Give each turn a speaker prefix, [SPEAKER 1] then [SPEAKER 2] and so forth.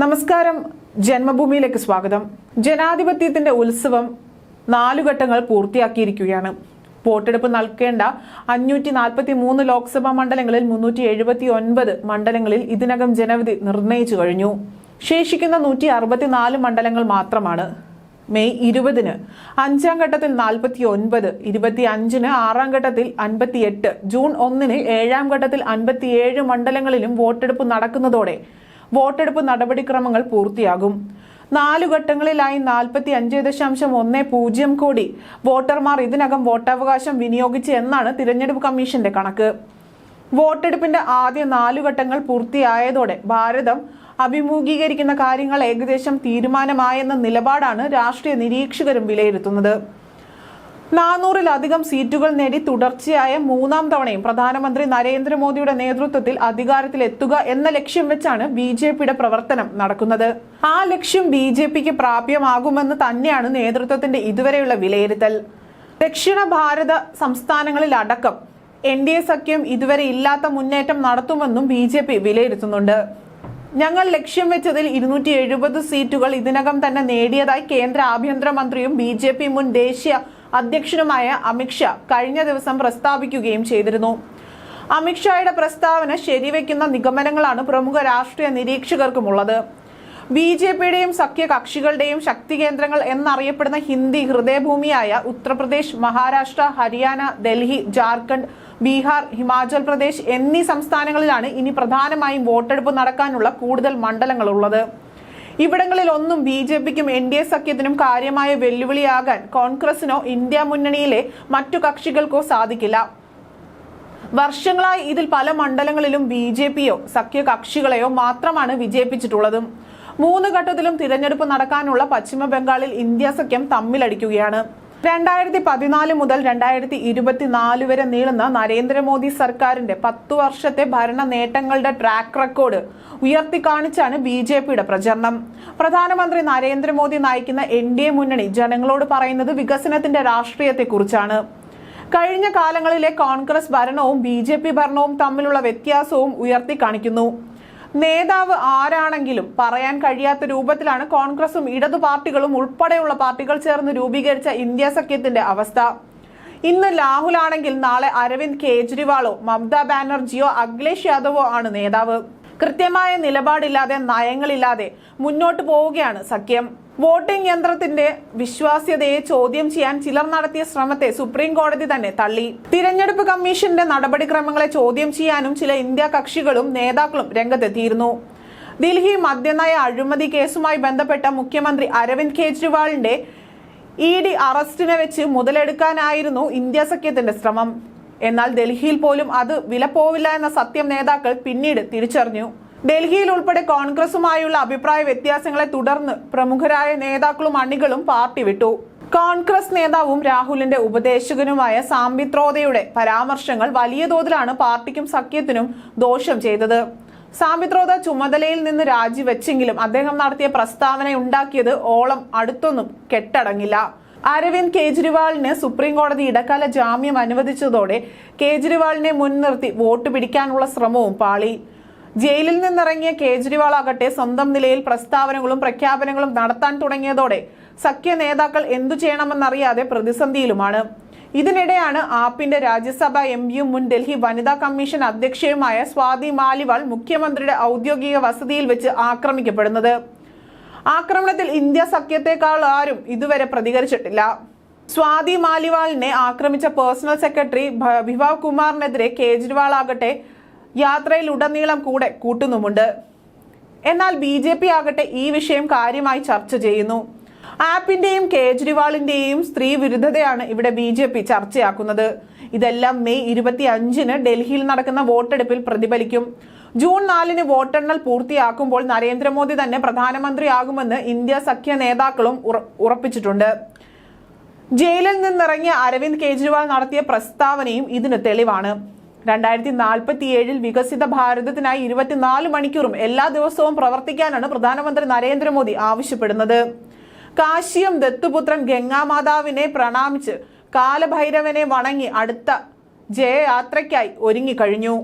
[SPEAKER 1] നമസ്കാരം. ജന്മഭൂമിയിലേക്ക് സ്വാഗതം. ജനാധിപത്യത്തിന്റെ ഉത്സവം നാലു ഘട്ടങ്ങൾ പൂർത്തിയാക്കിയിരിക്കുകയാണ്. വോട്ടെടുപ്പ് നൽകേണ്ട അഞ്ഞൂറ്റി നാൽപ്പത്തി മൂന്ന് ലോക്സഭാ മണ്ഡലങ്ങളിൽ മുന്നൂറ്റി എഴുപത്തി ഒൻപത് മണ്ഡലങ്ങളിൽ ഇതിനകം ജനവിധി നിർണയിച്ചു കഴിഞ്ഞു. ശേഷിക്കുന്ന നൂറ്റി അറുപത്തിനാല് മണ്ഡലങ്ങൾ മാത്രമാണ്. മെയ് ഇരുപതിന് അഞ്ചാം ഘട്ടത്തിൽ നാൽപ്പത്തി ഒൻപത് ഇരുപത്തി അഞ്ചിന് ആറാം ഘട്ടത്തിൽ അൻപത്തിയെട്ട് ജൂൺ ഒന്നിന് ഏഴാം ഘട്ടത്തിൽ അൻപത്തിയേഴ് മണ്ഡലങ്ങളിലും വോട്ടെടുപ്പ് നടക്കുന്നതോടെ വോട്ടെടുപ്പ് നടപടിക്രമങ്ങൾ പൂർത്തിയാകും. നാലു ഘട്ടങ്ങളിലായി നാൽപ്പത്തി അഞ്ച് ദശാംശം ഒന്ന് പൂജ്യം കോടി വോട്ടർമാർ ഇതിനകം വോട്ടവകാശം വിനിയോഗിച്ചു എന്നാണ് തിരഞ്ഞെടുപ്പ് കമ്മീഷന്റെ കണക്ക്. വോട്ടെടുപ്പിന്റെ ആദ്യ നാലു ഘട്ടങ്ങൾ പൂർത്തിയായതോടെ ഭാരതം അഭിമുഖീകരിക്കുന്ന കാര്യങ്ങൾ ഏകദേശം തീരുമാനമായെന്ന നിലപാടാണ് രാഷ്ട്രീയ നിരീക്ഷകരും വിലയിരുത്തുന്നത്. നാനൂറിലധികം സീറ്റുകൾ നേടി തുടർച്ചയായ മൂന്നാം തവണയും പ്രധാനമന്ത്രി നരേന്ദ്രമോദിയുടെ നേതൃത്വത്തിൽ അധികാരത്തിലെത്തുക എന്ന ലക്ഷ്യം വെച്ചാണ് ബി ജെ പിയുടെ പ്രവർത്തനം നടക്കുന്നത്. ആ ലക്ഷ്യം ബി ജെ പിക്ക് പ്രാപ്യമാകുമെന്ന് തന്നെയാണ് നേതൃത്വത്തിന്റെ ഇതുവരെയുള്ള വിലയിരുത്തൽ. ദക്ഷിണ ഭാരത സംസ്ഥാനങ്ങളിലടക്കം എൻ ഡി എ സഖ്യം ഇതുവരെ ഇല്ലാത്ത മുന്നേറ്റം നടത്തുമെന്നും ബി ജെ പി വിലയിരുത്തുന്നുണ്ട്. ഞങ്ങൾ ലക്ഷ്യം വെച്ചതിൽ ഇരുന്നൂറ്റി എഴുപത് സീറ്റുകൾ ഇതിനകം തന്നെ നേടിയതായി കേന്ദ്ര ആഭ്യന്തരമന്ത്രിയും ബി ജെ പി മുൻ ദേശീയ അധ്യക്ഷനുമായ അമിത്ഷാ കഴിഞ്ഞ ദിവസം പ്രസ്താവിക്കുകയും ചെയ്തിരുന്നു. അമിത്ഷായുടെ പ്രസ്താവന ശരിവെക്കുന്ന നിഗമനങ്ങളാണ് പ്രമുഖ രാഷ്ട്രീയ നിരീക്ഷകർക്കുമുള്ളത്. ബി ജെ പിയുടെയും സഖ്യകക്ഷികളുടെയും ശക്തി കേന്ദ്രങ്ങൾ എന്നറിയപ്പെടുന്ന ഹിന്ദി ഹൃദയഭൂമിയായ ഉത്തർപ്രദേശ് മഹാരാഷ്ട്ര ഹരിയാന ഡൽഹി ജാർഖണ്ഡ് ബീഹാർ ഹിമാചൽ പ്രദേശ് എന്നീ സംസ്ഥാനങ്ങളിലാണ് ഇനി പ്രധാനമായും വോട്ടെടുപ്പ് നടക്കാനുള്ള കൂടുതൽ മണ്ഡലങ്ങളുള്ളത്. ഇവിടങ്ങളിൽ ഒന്നും ബി ജെ പിക്കും എൻ ഡി എ സഖ്യത്തിനും കാര്യമായ വെല്ലുവിളിയാകാൻ കോൺഗ്രസിനോ ഇന്ത്യ മുന്നണിയിലെ മറ്റു കക്ഷികൾക്കോ സാധിക്കില്ല. വർഷങ്ങളായി ഇതിൽ പല മണ്ഡലങ്ങളിലും ബി ജെ പിയോ സഖ്യകക്ഷികളെയോ മാത്രമാണ് വിജയിപ്പിച്ചിട്ടുള്ളതും. മൂന്ന് ഘട്ടത്തിലും തിരഞ്ഞെടുപ്പ് നടക്കാനുള്ള പശ്ചിമ ബംഗാളിൽ ഇന്ത്യ സഖ്യം തമ്മിലടിക്കുകയാണ്. രണ്ടായിരത്തി പതിനാല് മുതൽ രണ്ടായിരത്തി ഇരുപത്തിനാല് വരെ നീളുന്ന നരേന്ദ്രമോദി സർക്കാരിന്റെ പത്തു വർഷത്തെ ഭരണ നേട്ടങ്ങളുടെ ട്രാക്ക് റെക്കോർഡ് ഉയർത്തി കാണിച്ചാണ് ബി ജെ പിയുടെ പ്രചരണം. പ്രധാനമന്ത്രി നരേന്ദ്രമോദി നയിക്കുന്ന എൻ ഡി എ മുന്നണി ജനങ്ങളോട് പറയുന്നത് വികസനത്തിന്റെ രാഷ്ട്രീയത്തെക്കുറിച്ചാണ്. കഴിഞ്ഞ കാലങ്ങളിലെ കോൺഗ്രസ് ഭരണവും ബി ഭരണവും തമ്മിലുള്ള വ്യത്യാസവും ഉയർത്തി കാണിക്കുന്നു നേതാവ് ആരാണെങ്കിലും പറയാൻ കഴിയാത്ത രൂപത്തിലാണ് കോൺഗ്രസും ഇടതു പാർട്ടികളും ഉൾപ്പെടെയുള്ള പാർട്ടികൾ ചേർന്ന് രൂപീകരിച്ച ഇന്ത്യ സഖ്യത്തിന്റെ അവസ്ഥ. ഇന്ന് രാഹുൽ ആണെങ്കിൽ നാളെ അരവിന്ദ് കേജ്രിവാളോ മമതാ ബാനർജിയോ അഖിലേഷ് യാദവോ ആണ് നേതാവ്. കൃത്യമായ നിലപാടില്ലാതെ നയങ്ങളില്ലാതെ മുന്നോട്ട് പോവുകയാണ് സഖ്യം. വോട്ടിംഗ് യന്ത്രത്തിന്റെ വിശ്വാസ്യതയെ ചോദ്യം ചെയ്യാൻ ചിലർ നടത്തിയ ശ്രമത്തെ സുപ്രീം കോടതി തന്നെ തള്ളി. തിരഞ്ഞെടുപ്പ് കമ്മീഷന്റെ നടപടിക്രമങ്ങളെ ചോദ്യം ചെയ്യാനും ചില ഇന്ത്യ കക്ഷികളും നേതാക്കളും രംഗത്തെത്തിയിരുന്നു. ഡൽഹി മദ്യനയ അഴിമതി കേസുമായി ബന്ധപ്പെട്ട മുഖ്യമന്ത്രി അരവിന്ദ് കെജ്രിവാളിന്റെ ഇ ഡി അറസ്റ്റിനെ വെച്ച് മുതലെടുക്കാനായിരുന്നു ഇന്ത്യ സഖ്യത്തിന്റെ ശ്രമം. എന്നാൽ ഡൽഹിയിൽ പോലും അത് വിലപ്പോവില്ല എന്ന സത്യം നേതാക്കൾ പിന്നീട് തിരിച്ചറിഞ്ഞു. ഡൽഹിയിൽ ഉൾപ്പെടെ കോൺഗ്രസുമായുള്ള അഭിപ്രായ വ്യത്യാസങ്ങളെ തുടർന്ന് പ്രമുഖരായ നേതാക്കളും അണികളും പാർട്ടി വിട്ടു. കോൺഗ്രസ് നേതാവും രാഹുലിന്റെ ഉപദേശകനുമായ സാമ്പിത്രോതയുടെ പരാമർശങ്ങൾ വലിയ തോതിലാണ് പാർട്ടിക്കും സഖ്യത്തിനും ദോഷം ചെയ്തത്. സാമ്പിത്രോത ചുമതലയിൽ നിന്ന് രാജിവെച്ചെങ്കിലും അദ്ദേഹം നടത്തിയ പ്രസ്താവന ഉണ്ടാക്കിയത് ഓളം അടുത്തൊന്നും കെട്ടടങ്ങില്ല. അരവിന്ദ് കേജ്രിവാളിന് സുപ്രീം കോടതി ഇടക്കാല ജാമ്യം അനുവദിച്ചതോടെ കേജ്രിവാളിനെ മുൻനിർത്തി വോട്ട് പിടിക്കാനുള്ള ശ്രമവും പാളി. ജയിലിൽ നിന്നിറങ്ങിയ കേജ്രിവാൾ ആകട്ടെ സ്വന്തം നിലയിൽ പ്രസ്താവനകളും പ്രഖ്യാപനങ്ങളും നടത്താൻ തുടങ്ങിയതോടെ സഖ്യ നേതാക്കൾ എന്തു ചെയ്യണമെന്നറിയാതെ പ്രതിസന്ധിയിലുമാണ്. ഇതിനിടെയാണ് ആപ്പിന്റെ രാജ്യസഭ എം പിയും മുൻ ഡൽഹി വനിതാ കമ്മീഷൻ അധ്യക്ഷയുമായ സ്വാതി മാലിവാൾ മുഖ്യമന്ത്രിയുടെ ഔദ്യോഗിക വസതിയിൽ വെച്ച് ആക്രമിക്കപ്പെടുന്നത്. ആക്രമണത്തിൽ ഇന്ത്യ സഖ്യത്തെക്കാൾ ആരും ഇതുവരെ പ്രതികരിച്ചിട്ടില്ല. സ്വാതി മാലിവാളിനെ ആക്രമിച്ച പേഴ്സണൽ സെക്രട്ടറി വിഭാവ് കുമാറിനെതിരെ കേജ്രിവാൾ ആകട്ടെ യാത്രയിൽ ഉടനീളം കൂടെ കൂട്ടുന്നുമുണ്ട്. എന്നാൽ ബി ജെ പി ആകട്ടെ ഈ വിഷയം കാര്യമായി ചർച്ച ചെയ്യുന്നു. ആപ്പിന്റെയും കേജ്രിവാളിന്റെയും സ്ത്രീ വിരുദ്ധതയാണ് ഇവിടെ ബി ജെ പി ചർച്ചയാക്കുന്നത്. ഇതെല്ലാം മെയ് ഇരുപത്തി അഞ്ചിന് ഡൽഹിയിൽ നടക്കുന്ന വോട്ടെടുപ്പിൽ പ്രതിഫലിക്കും. ജൂൺ നാലിന് വോട്ടെണ്ണൽ പൂർത്തിയാക്കുമ്പോൾ നരേന്ദ്രമോദി തന്നെ പ്രധാനമന്ത്രിയാകുമെന്ന് ഇന്ത്യ സഖ്യ നേതാക്കളും ഉറപ്പിച്ചിട്ടുണ്ട്. ജയിലിൽ നിന്നിറങ്ങിയ അരവിന്ദ് കെജ്രിവാൾ നടത്തിയ പ്രസ്താവനയും ഇതിന് തെളിവാണ്. രണ്ടായിരത്തി നാൽപ്പത്തി ഏഴിൽ വികസിത ഭാരതത്തിനായി ഇരുപത്തിനാല് മണിക്കൂറും എല്ലാ ദിവസവും പ്രവർത്തിക്കാനാണ് പ്രധാനമന്ത്രി നരേന്ദ്രമോദി ആവശ്യപ്പെടുന്നത്. കാശിയും ദത്തുപുത്രൻ ഗംഗാമാതാവിനെ പ്രണാമിച്ച് കാലഭൈരവനെ വണങ്ങി അടുത്ത ജയയാത്രയ്ക്കായി ഒരുങ്ങിക്കഴിഞ്ഞു.